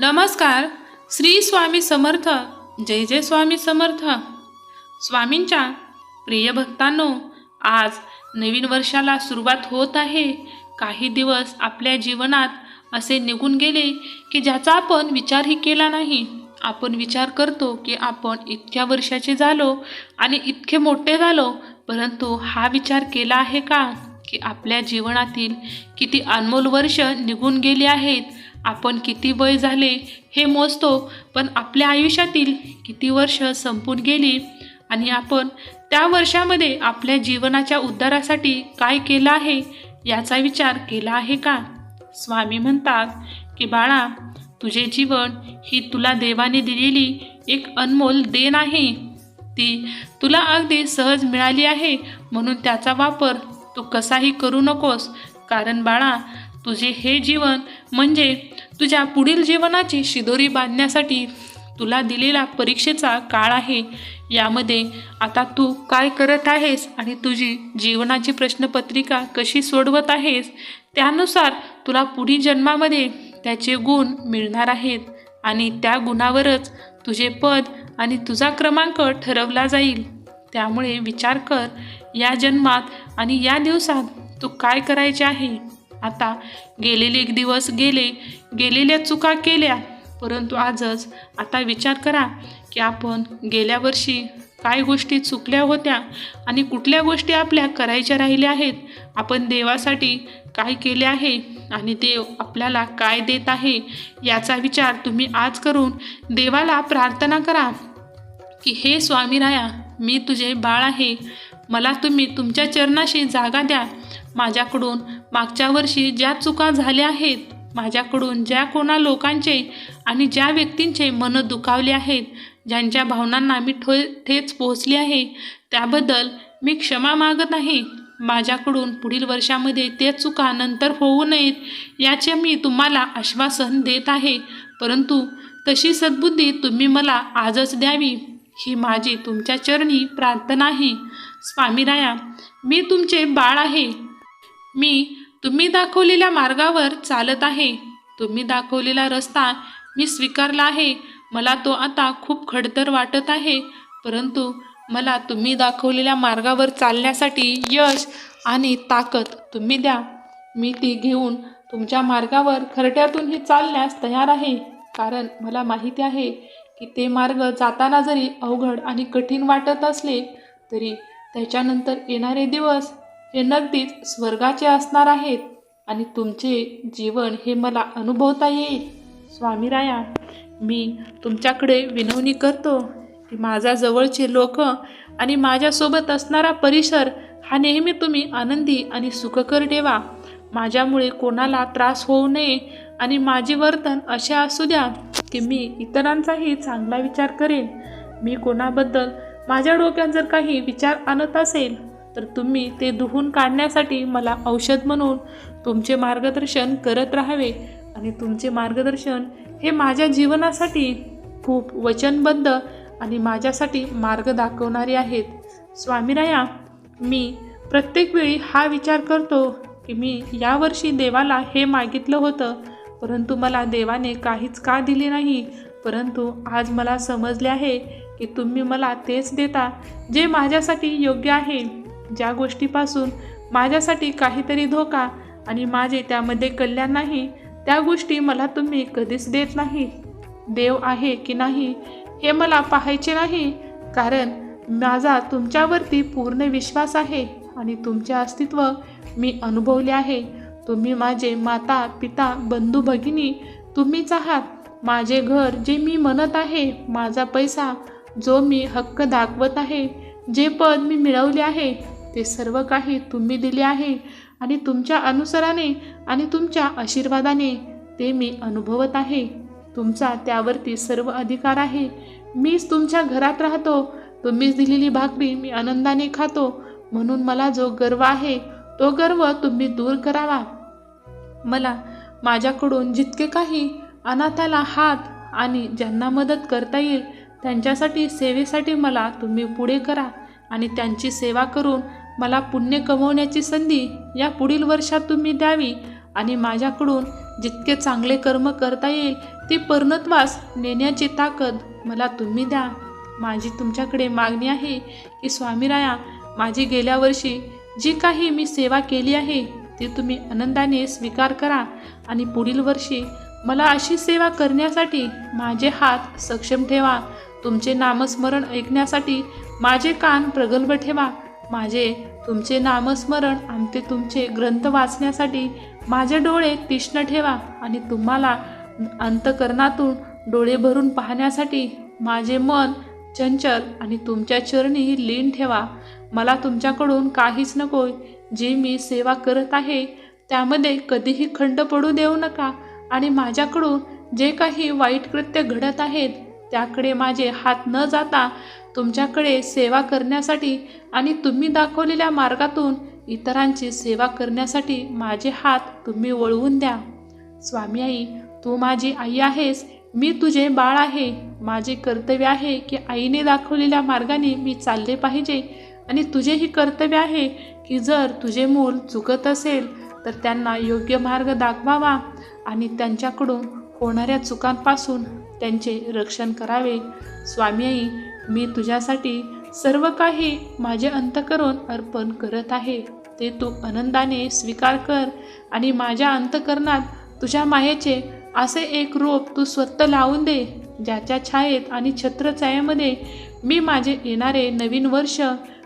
नमस्कार. श्री स्वामी समर्थ. जय जय स्वामी समर्थ. स्वामींच्या प्रिय भक्तांनो आज नवीन वर्षाला सुरुवात होत आहे. काही दिवस आपल्या जीवनात असे निघून गेले की ज्याचा आपण विचारही केला नाही. आपण विचार करतो की आपण इतक्या वर्षाचे झालो आणि इतके मोठे झालो परंतु हा विचार केला आहे का? की आपल्या जीवनातील किती अनमोल वर्ष निघून गेली आहेत. आपण किती वय झाले हे मोजतो पण आपल्या आयुष्यातील किती वर्ष संपून गेली आणि आपण त्या वर्षामध्ये आपल्या जीवनाच्या उद्धारासाठी काय केलं आहे याचा विचार केला आहे का? स्वामी म्हणतात की बाळा तुझे जीवन ही तुला देवाने दिलेली एक अनमोल देण आहे. ती तुला अगदी सहज मिळाली आहे म्हणून त्याचा वापर तू कसाही करू नकोस. कारण बाळा तुझे हे जीवन म्हणजे तुझ्या पुढील जीवनाची शिदोरी बांधण्यासाठी तुला दिलेला परीक्षेचा काळ आहे. यामध्ये आता तू काय करत आहेस आणि तुझी जीवनाची प्रश्नपत्रिका कशी सोडवत आहेस त्यानुसार तुला पुढील जन्मामध्ये त्याचे गुण मिळणार आहेत आणि त्या गुणावरच तुझे पद आणि तुझा क्रमांक ठरवला जाईल. त्यामुळे विचार कर या जन्मात आणि या दिवसात तू काय करायचे आहे? आता गेलेले एक दिवस गेले गेलेल्या चुका केल्या. परंतु आजच आता विचार करा की आपण गेल्या वर्षी काय गोष्टी चुकल्या होत्या आणि कुठल्या गोष्टी आपल्या करायच्या राहिल्या आहेत? आपण देवासाठी काय केले आहे आणि देव आपल्याला काय देत आहे याचा विचार तुम्ही आज करून देवाला प्रार्थना करा की हे स्वामी राया मी तुझे बाळ आहे. मला तुम्ही तुमच्या चरणाशी जागा द्या. माझ्याकडून मागच्या वर्षी ज्या चुका झाल्या आहेत माझ्याकडून ज्या कोणा लोकांचे आणि ज्या व्यक्तींचे मन दुखावले आहेत ज्यांच्या भावनांना मी ठो ठेच पोहोचली आहे त्याबद्दल मी क्षमा मागत आहे. माझ्याकडून पुढील वर्षामध्ये ते चुका नंतर होऊ नयेत याचे मी तुम्हाला आश्वासन देत आहे. परंतु तशी सद्बुद्धी तुम्ही मला आजच द्यावी ही माझी तुमच्या चरणी प्रार्थना आहे. स्वामीराया मी तुमचे बाळ आहे. मी तुम्ही दाखवलेल्या मार्गावर चालत आहे. तुम्ही दाखवलेला रस्ता मी स्वीकारला आहे. मला तो आता खूप खडतर वाटत आहे. परंतु मला तुम्ही दाखवलेल्या मार्गावर चालण्यासाठी यश आणि ताकद तुम्ही द्या. मी ती घेऊन तुमच्या मार्गावर खरट्यातूनही चालण्यास तयार आहे. कारण मला माहिती आहे की ते मार्ग जाताना जरी अवघड आणि कठीण वाटत असले तरी त्याच्यानंतर येणारे दिवस हे नगदीच स्वर्गाचे असणार आहेत आणि तुमचे जीवन हे मला अनुभवता येईल. स्वामीराया मी तुमच्याकडे विनवणी करतो की माझा जवळचे लोक आणि माझ्यासोबत असणारा परिसर हा नेहमी तुम्ही आनंदी आणि सुखकर ठेवा. माझ्यामुळे कोणाला त्रास होऊ नये आणि माझे वर्तन असे असू द्या की मी इतरांचाही चांगला विचार करेन. मी कोणाबद्दल माझ्या डोक्यात जर काही विचार आणत असेल तर तुम्ही ते धुवून काढण्यासाठी मला औषध म्हणून तुमचे मार्गदर्शन करत राहावे. आणि तुमचे मार्गदर्शन हे माझ्या जीवनासाठी खूप वचनबद्ध आणि माझ्यासाठी मार्ग दाखवणारे आहेत. स्वामीराया मी प्रत्येक वेळी हा विचार करतो की मी यावर्षी देवाला हे मागितलं होतं परंतु मला देवाने काहीच का दिले नाही? परंतु आज मला समजले आहे की तुम्ही मला तेच देता जे माझ्यासाठी योग्य आहे. ज्या गोष्टीपासून माझ्यासाठी काहीतरी धोका आणि माझे त्यामध्ये कल्याण नाही त्या गोष्टी मला तुम्ही कधीच देत नाही. देव आहे की नाही हे मला पाहायचे नाही कारण माझा तुमच्यावरती पूर्ण विश्वास आहे आणि तुमचे अस्तित्व मी अनुभवले आहे. तुम्ही माझे माता पिता बंधू भगिनी तुम्हीच आहात. माझे घर जे मी म्हणत आहे माझा पैसा जो मी हक्क दाखवत आहे जे पद मी मिळवले आहे ते सर्व काही तुम्ही दिले आहे आणि तुमच्या अनुसराने आणि तुमच्या आशीर्वादाने ते मी अनुभवत आहे. तुमचा त्यावरती सर्व अधिकार आहे. मीच तुमच्या घरात राहतो. तुम्हीच दिलेली भाकरी मी आनंदाने खातो. म्हणून मला जो गर्व आहे तो गर्व तुम्ही दूर करावा. मला माझ्याकडून जितके काही अनाथाला हात आणि ज्यांना मदत करता येईल त्यांच्यासाठी सेवेसाठी मला तुम्ही पुढे करा आणि त्यांची सेवा करून मला पुण्य कमवण्याची संधी या पुढील वर्षात तुम्ही द्यावी आणि माझ्याकडून जितके चांगले कर्म करता येईल ती पर्णत्वास नेण्याची ताकद मला तुम्ही द्या. माझी तुमच्याकडे मागणी आहे की स्वामीराया माझी गेल्या वर्षी जी काही मी सेवा केली आहे ती तुम्ही आनंदाने स्वीकार करा आणि पुढील वर्षी मला अशी सेवा करण्यासाठी माझे हात सक्षम ठेवा. तुमचे नामस्मरण ऐकण्यासाठी माझे कान प्रगल्भ ठेवा. माझे तुमचे नामस्मरण आमचे तुमचे ग्रंथ वाचण्यासाठी माझे डोळे तीक्ष्ण ठेवा आणि तुम्हाला अंतकरणातून डोळे भरून पाहण्यासाठी माझे मन चंचल आणि तुमच्या चरणी लीन ठेवा. मला तुमच्याकडून काहीच नको जी मी सेवा करत आहे त्यामध्ये कधीही खंड पडू देऊ नका आणि माझ्याकडून जे काही वाईट कृत्य घडत आहेत त्याकडे माझे हात न जाता तुमच्याकडे सेवा करण्यासाठी आणि तुम्ही दाखवलेल्या मार्गातून इतरांची सेवा करण्यासाठी माझे हात तुम्ही वळवून द्या. स्वामी आई तू माझी आई आहेस. मी तुझे बाळ आहे. माझे कर्तव्य आहे की आईने दाखवलेल्या मार्गाने मी चालले पाहिजे. आणि तुझेही कर्तव्य आहे की जर तुझे मूल चुकत असेल तर त्यांना योग्य मार्ग दाखवावा आणि त्यांच्याकडून होणाऱ्या चुकांपासून त्यांचे रक्षण करावे. स्वामी आई मी तुझ्यासाठी सर्व काही माझे अंतकरण अर्पण करत आहे. ते तू आनंदाने स्वीकार कर आणि माझ्या अंतकरणात तुझ्या मायेचे असे एक रोप तू स्वतः लावून दे ज्याच्या छायेत आणि छत्रछायेमध्ये मी माझे येणारे नवीन वर्ष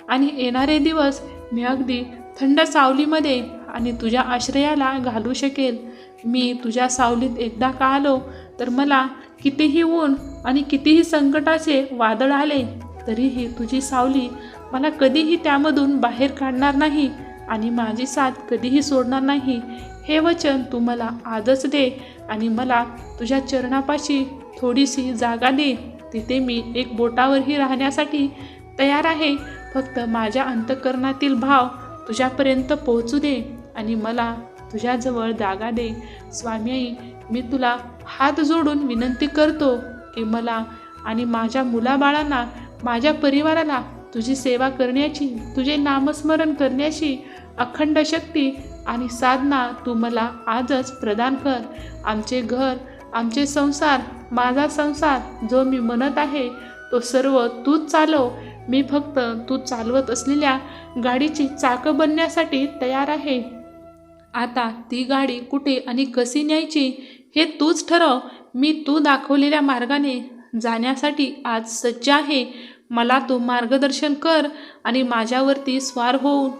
आणि येणारे दिवस मी अगदी थंड सावलीमध्ये आणि तुझ्या आश्रयाला घालू शकेल. मी तुझ्या सावलीत एकदा का आलो तर मला कितीही ऊन आणि कितीही संकटाचे वादळ आले तरीही तुझी सावली मला कधीही त्यामधून बाहेर काढणार नाही आणि माझी साथ कधीही सोडणार नाही. हे वचन तू मला आजच दे आणि मला तुझ्या चरणापाशी थोडीशी जागा दे. तिथे मी एक बोटावरही राहण्यासाठी तयार आहे. फक्त माझ्या अंतकरणातील भाव तुझ्यापर्यंत पोहोचू दे आणि मला तुझ्याजवळ जागा दे. स्वामी मी तुला हात जोडून विनंती करतो की मला आणि माझ्या मुलाबाळांना माझ्या परिवाराला तुझी सेवा करण्याची तुझे नामस्मरण करण्याची अखंड शक्ती आणि साधना तू मला आजच प्रदान कर. आमचे घर आमचे संसार माझा संसार जो मी म्हणत आहे तो सर्व तूच चालव. मी फक्त तू चालवत असलेल्या गाडीची चाकं बनण्यासाठी तयार आहे. आता ती गाडी कुठे आणि कशी न्यायची? हे तूच ठरव. मी तू दाखवलेल्या मार्गाने जाण्यासाठी आज सज्ज आहे. मला तू मार्गदर्शन कर आणि माझ्यावरती स्वार होऊन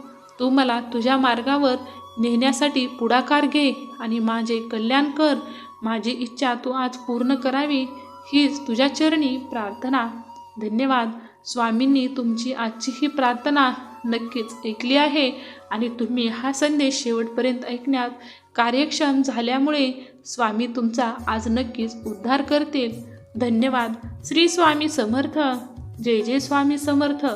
तू मला तुझ्या मार्गावर नेण्यासाठी पुढाकार घे आणि माझे कल्याण कर. माझी इच्छा तू आज पूर्ण करावी हीच तुझ्या चरणी प्रार्थना. धन्यवाद. स्वामींनी तुमची आजची ही प्रार्थना नक्कीच ऐकली आहे आणि तुम्ही हा संदेश शेवटपर्यंत ऐकण्यात कार्यक्षम झाल्यामुळे स्वामी तुमचा आज नक्कीच उद्धार करतील. धन्यवाद. श्री स्वामी समर्थ. जय जय स्वामी समर्थ.